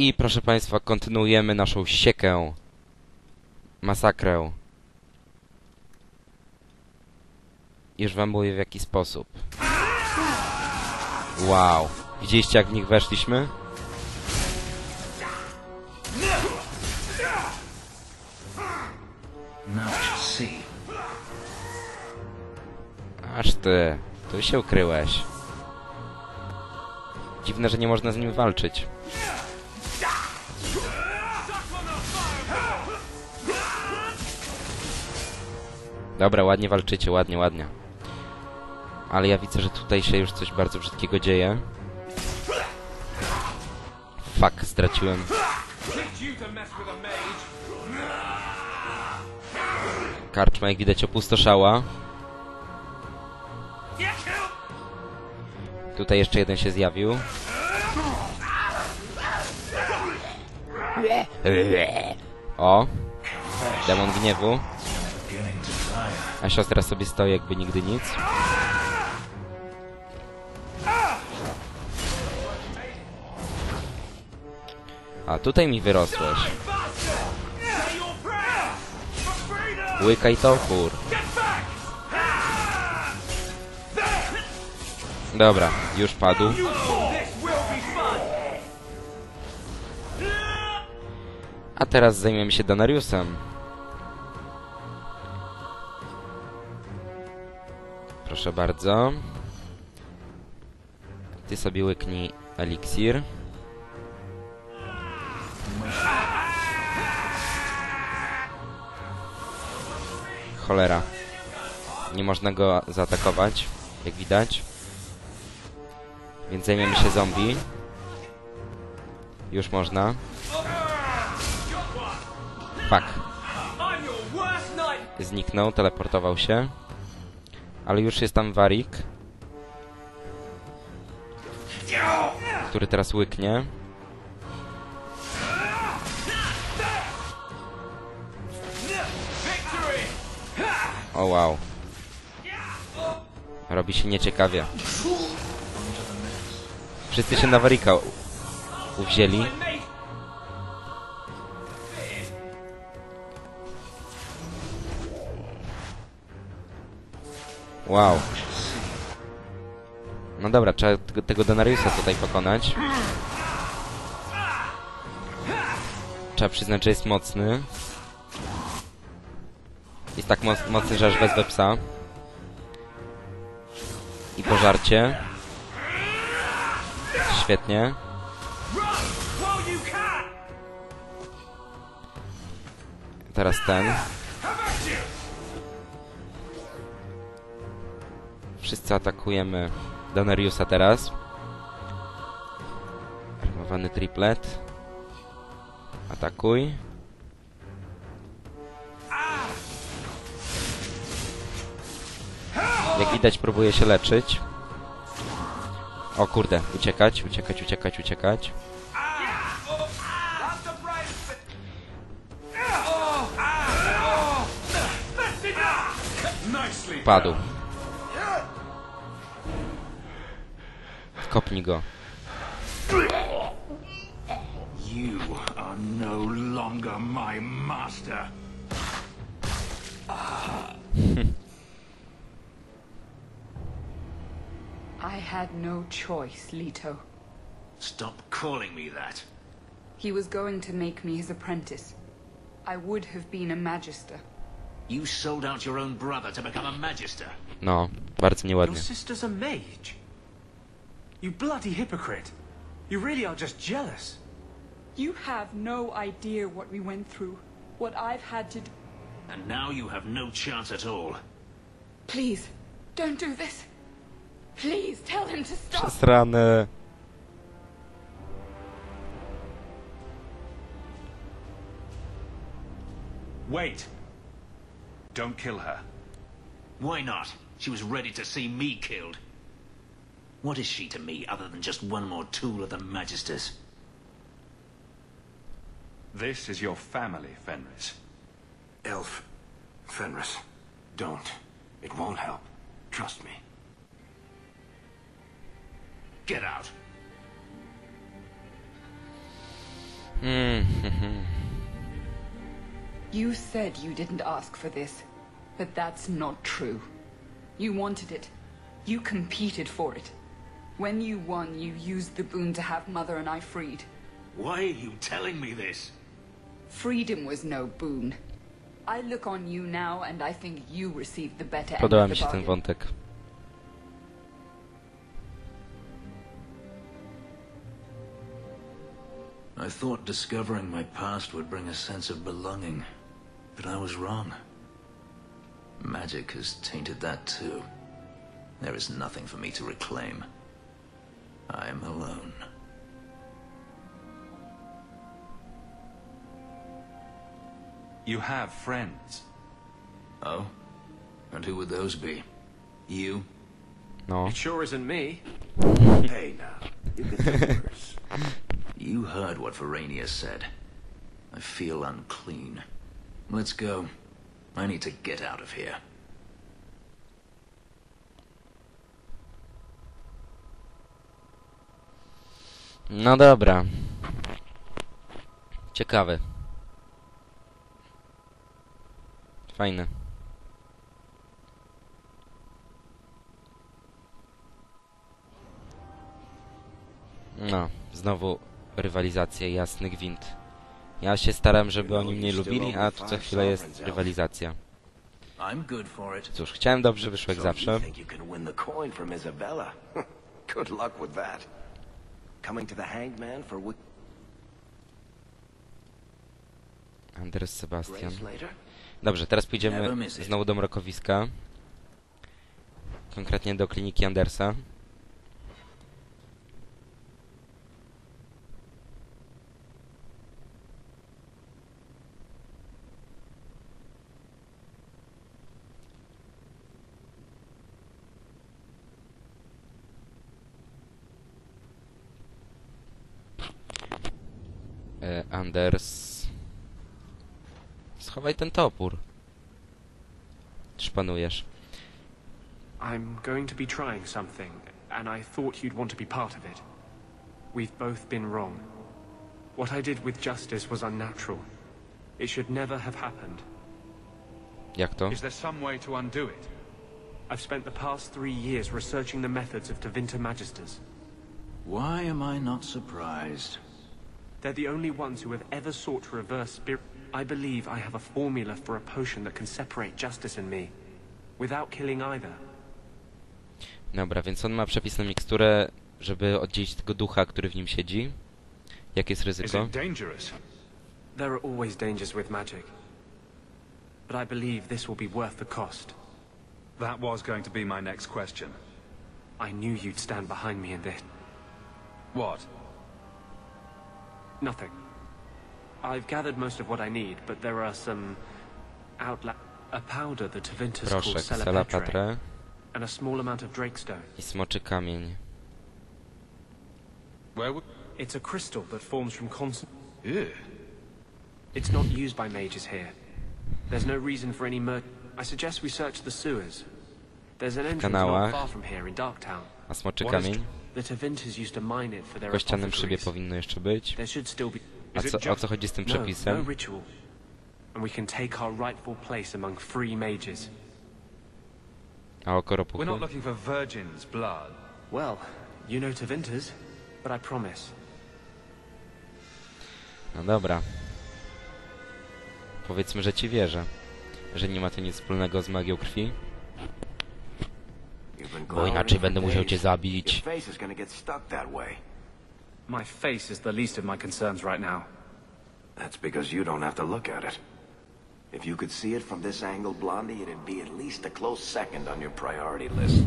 I proszę Państwa, kontynuujemy naszą siekę. Masakrę. Już Wam mówię w jaki sposób. Wow. Widzieliście jak w nich weszliśmy? Aż ty. Tu się ukryłeś. Dziwne, że nie można z nim walczyć. Dobra, ładnie walczycie, ładnie, ładnie. Ale ja widzę, że tutaj się już coś bardzo brzydkiego dzieje. Fuck, straciłem. Karczma, jak widać, opustoszała. Tutaj jeszcze jeden się zjawił. O! Demon gniewu. A siostra sobie stoi jakby nigdy nic. A tutaj mi wyrosłeś. Łykaj topór. Dobra, już padł. A teraz zajmiemy się Danariusem. Proszę bardzo. Ty sobie łyknij eliksir. Cholera. Nie można go zaatakować, jak widać. Więc zajmiemy się zombie. Już można. Fuck. Zniknął, teleportował się. Ale już jest tam Warik. Który teraz łyknie. O wow. Robi się nieciekawie. Wszyscy się na Warika uwzięli. Wow. No dobra, trzeba tego, tego Denariusa tutaj pokonać. Trzeba przyznać, że jest mocny. Jest tak moc, mocny, że aż wezwę psa. I pożarcie. Świetnie. Teraz ten. Wszyscy atakujemy Danariusa teraz. Armowany triplet. Atakuj. Jak widać próbuje się leczyć. O kurde, uciekać, uciekać, uciekać, uciekać. Padł. Kopnij go. You are no longer my master. I had no choice, Leto. Stop calling me that. He was going to make me his apprentice. I would have been a magister. You sold out your own brother to become a magister. No, bardzo Your sister's a mage. You bloody hypocrite. You really are just jealous. You have no idea what we went through, what I've had to do. And now you have no chance at all. Please, don't do this. Please tell him to stop. Przesrane. Wait. Don't kill her. Why not? She was ready to see me killed. What is she to me other than just one more tool of the Magisters? This is your family, Fenris. Elf, Fenris, don't. It won't help. Trust me. Get out. You said you didn't ask for this, but that's not true. You wanted it. You competed for it. When you won, you used the boon to have Mother and I freed. Why are you telling me this? Freedom was no boon. I look on you now, and I think you received the better end Podoba of mi the się ten wątek. I thought discovering my past would bring a sense of belonging, but I was wrong. Magic has tainted that too. There is nothing for me to reclaim. I am alone. You have friends. Oh? And who would those be? You? No. It sure isn't me. Hey now, you could do worse. You heard what Verania said. I feel unclean. Let's go. I need to get out of here. No dobra. Ciekawy. Fajny. No, znowu rywalizacja, jasny gwint. Ja się staram, żeby oni mnie lubili, a tu co chwilę jest rywalizacja. Cóż, chciałem dobrze, wyszło jak zawsze. Good luck with that. Coming to the hanged man for wi- Anders Sebastian. Dobrze, teraz pójdziemy znowu do mrokowiska. Konkretnie do kliniki Andersa. E, Anders. Schowaj ten topór. Szpanujesz. I'm going to be trying something, and I thought you'd want to be part of it. We've both been wrong. What I did with justice was unnatural. It should never have happened. Jak to? Is there some way to undo it? I've spent the past three years researching the methods of Tevinter Magisters. Why am I not surprised? They're the only ones who have ever sought to reverse spirit. I believe I have a formula for a potion that can separate justice and me, without killing either. Dobra, więc on ma przepis na miksturę, żeby oddzielić tego ducha, który w nim siedzi. Jakie jest Is ryzyko? it dangerous? There are always dangers with magic. But I believe this will be worth the cost. That was going to be my next question. I knew you'd stand behind me in this. What? Nothing. I've gathered most of what I need, but there are some outla- a powder that Tevinters call Proszek, Celapatre, Salapatre and a small amount of Drakestone. i smoczy kamień. Where would... It's a crystal that forms from constant. Ew. It's not used by mages here. There's no reason for any mer. I suggest we search the sewers. There's an entrance kanałach. not far from here in Darktown. A smoczy What is kamień? The Tevinters used to mine it for W their kościanym szybie powinno jeszcze być. There should still be A Is it co, o just- co chodzi z tym przepisem? ritual, and we can take our rightful place among free mages. A o We're koropuchu? not looking for virgin's blood. Well, you know Tevinters, but I promise. No dobra. Powiedzmy, że ci wierzę. Że nie ma to nic wspólnego z magią krwi. Bo inaczej będę musiał cię zabić. My face is the least of my concerns right now. That's because you don't have to look at it. If you could see it from this angle, Blondie, it'd be at least a close second on your priority list.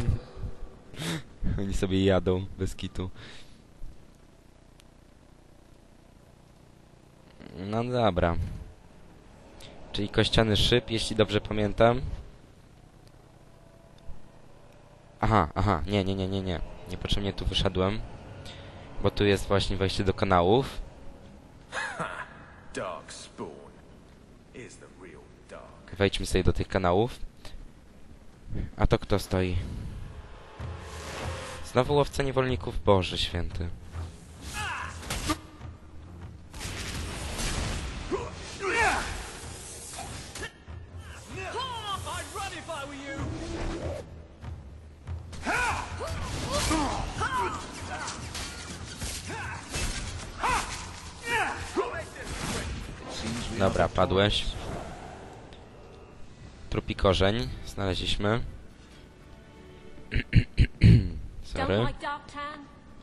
Oni sobie jadą bez kitu. No dobra. Czyli kościany szyb, jeśli dobrze pamiętam. Aha, aha, nie, nie, nie, nie, nie. Niepotrzebnie tu wyszedłem. Bo tu jest właśnie wejście do kanałów. Wejdźmy sobie do tych kanałów. A to kto stoi? Znowu łowca niewolników? Boże święty. Dobra, padłeś. Trupi korzeń znaleźliśmy. Sorry.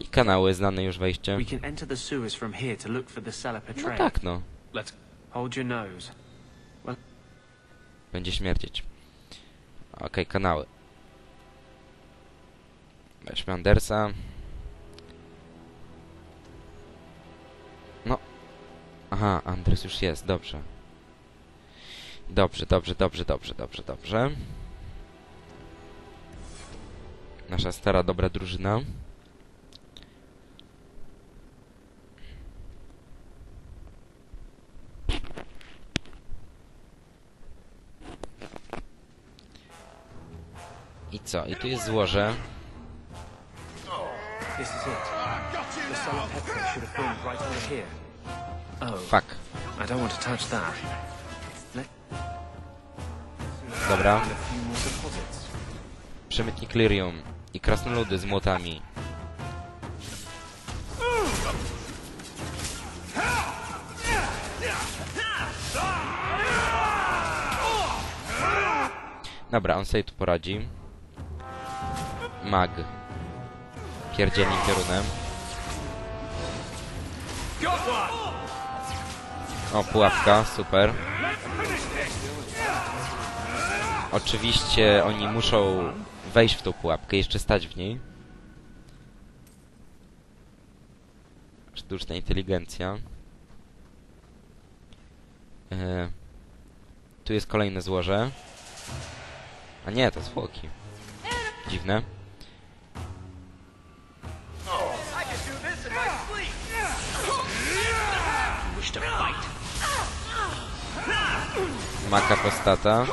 I kanały, znane już wejście. No tak, no. Będzie śmierdzieć. Okej, kanały. Weźmy Andersa. Aha, Anders już jest, dobrze. Dobrze, dobrze, dobrze, dobrze, dobrze, dobrze. Nasza stara, dobra drużyna. I co? I tu jest złoże. This is it. The Celepetra should have right over here. Oh, Fuck. I don't want to touch that. Let Dobra. Przemytnik Lyrium. I krasnoludy z młotami. Dobra, on sobie tu poradzi. Mag. Pierdzieli piorunem. O, pułapka, super. Oczywiście oni muszą wejść w tą pułapkę, jeszcze stać w niej. Sztuczna inteligencja. E, tu jest kolejne złoże. A nie, to zwłoki. Dziwne. Maka postata.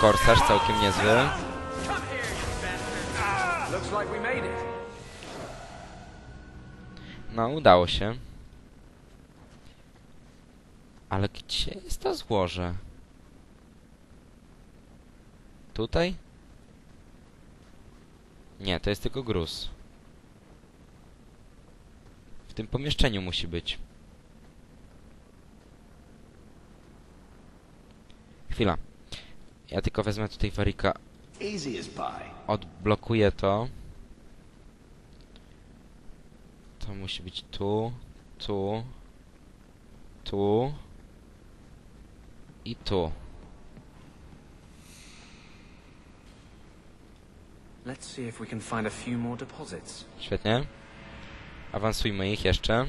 Korsarz całkiem niezły. No, udało się. Ale gdzie jest to złoże? Tutaj? Nie, to jest tylko gruz. W tym pomieszczeniu musi być. Chwila. Ja tylko wezmę tutaj Warika, odblokuję to. To musi być tu, tu, tu i tu. Świetnie. Awansujmy ich jeszcze.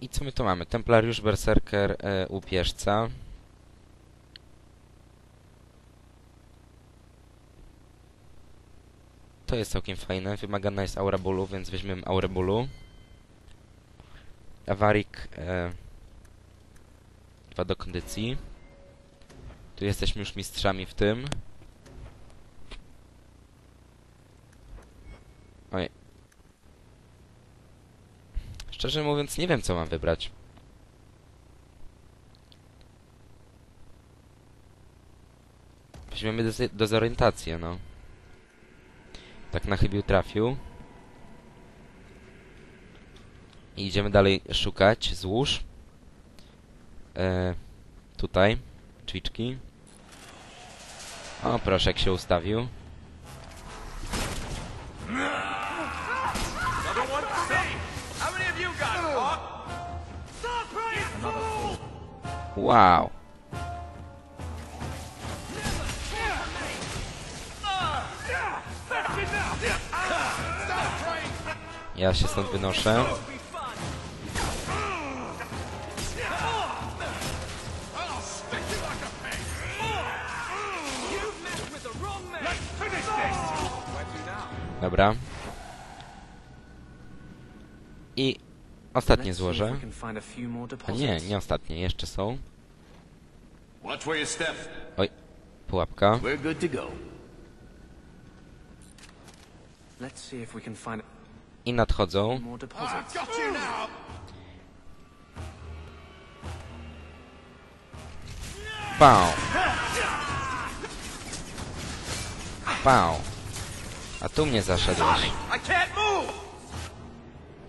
I co my tu mamy? Templariusz, Berserker, e, Łupieżca. To jest całkiem fajne. Wymagana jest aura bólu, więc weźmiemy aurę bólu. Awarik e, 2 do kondycji. Tu jesteśmy już mistrzami w tym. Oj. Szczerze mówiąc, nie wiem, co mam wybrać. Weźmiemy do, do zorientację, no. Tak na chybił trafił. I idziemy dalej szukać złóż. E, tutaj. Drzwiczki. O, proszę, jak się ustawił. Wow. Ja się stąd wynoszę. Dobra. I ostatnie złoże. a nie, nie ostatnie, jeszcze są. Watch where you step. Pułapka. We're good to go. Let's see if we can find I nadchodzą. more deposits. Got you now! Pał. Pał. A tu mnie zaszedłeś. I can't move!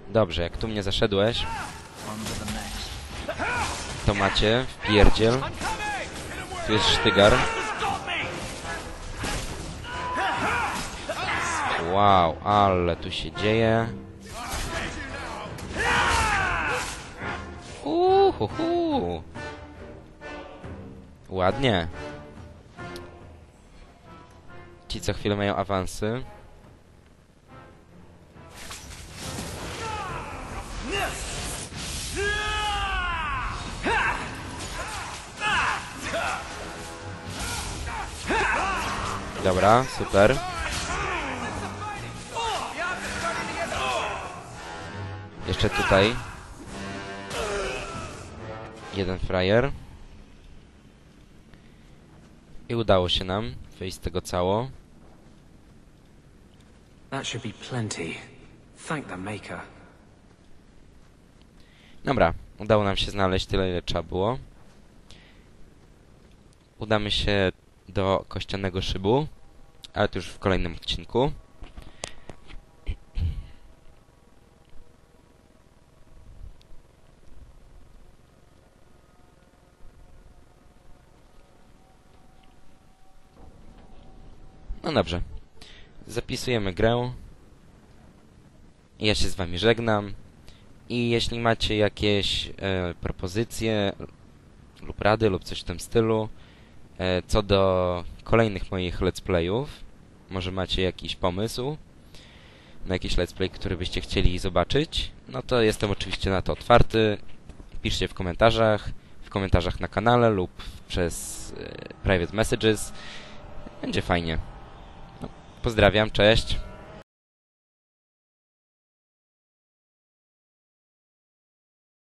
Dobrze, jak tu mnie zaszedłeś, to macie wpierdziel. Tu jest sztygar. Wow, ale tu się dzieje. Uhuhu. Ładnie. Ci co chwilę mają awansy. Dobra, super. Jeszcze tutaj. Jeden frajer. I udało się nam wyjść z tego cało. That should be plenty. Thank the Maker. Dobra, udało nam się znaleźć tyle, ile trzeba było. Udamy się do kościanego szybu, ale to już w kolejnym odcinku. No dobrze. Zapisujemy grę. Ja się z wami żegnam. I jeśli macie jakieś e, propozycje lub rady lub coś w tym stylu co do kolejnych moich let's playów, może macie jakiś pomysł na jakiś let's play, który byście chcieli zobaczyć, no to jestem oczywiście na to otwarty. Piszcie w komentarzach, w komentarzach na kanale lub przez e, private messages. Będzie fajnie. No, pozdrawiam, cześć.